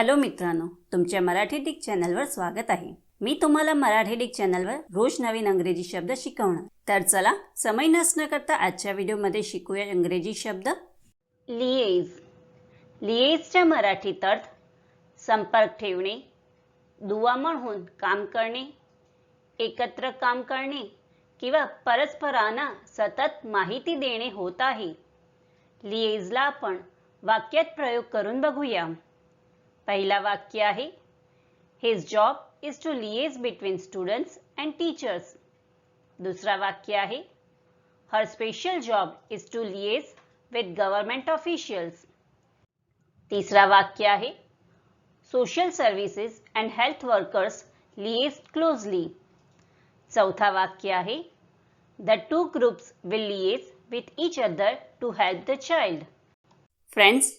Hello मित्रांनो तुमच्या Marathi Dick चॅनलवर स्वागत आहे. मी तुम्हाला मराठी डिक चॅनलवर रोज नवीन अंग्रेजी शब्द शिकवणार. तर चला समय नसणं करता आजच्या व्हिडिओमध्ये शिकूया इंग्रजी शब्द. लिएज. लिएजच्या मराठीत अर्थ संपर्क ठेवणे दुवा म्हणून काम करणे एकत्र काम करणे किंवा परस्परांना सतत माहिती देणे होत आहे. लिएजला आपण वाक्यात प्रयोग करून बघूया. पहिला वाक्य आहे his job is to liaise between students and teachers दुसरा वाक्य आहे her special job is to liaise with government officials तिसरा वाक्य आहे social services and health workers liaise closely चौथा वाक्य आहे the two groups will liaise with each other to help the child friends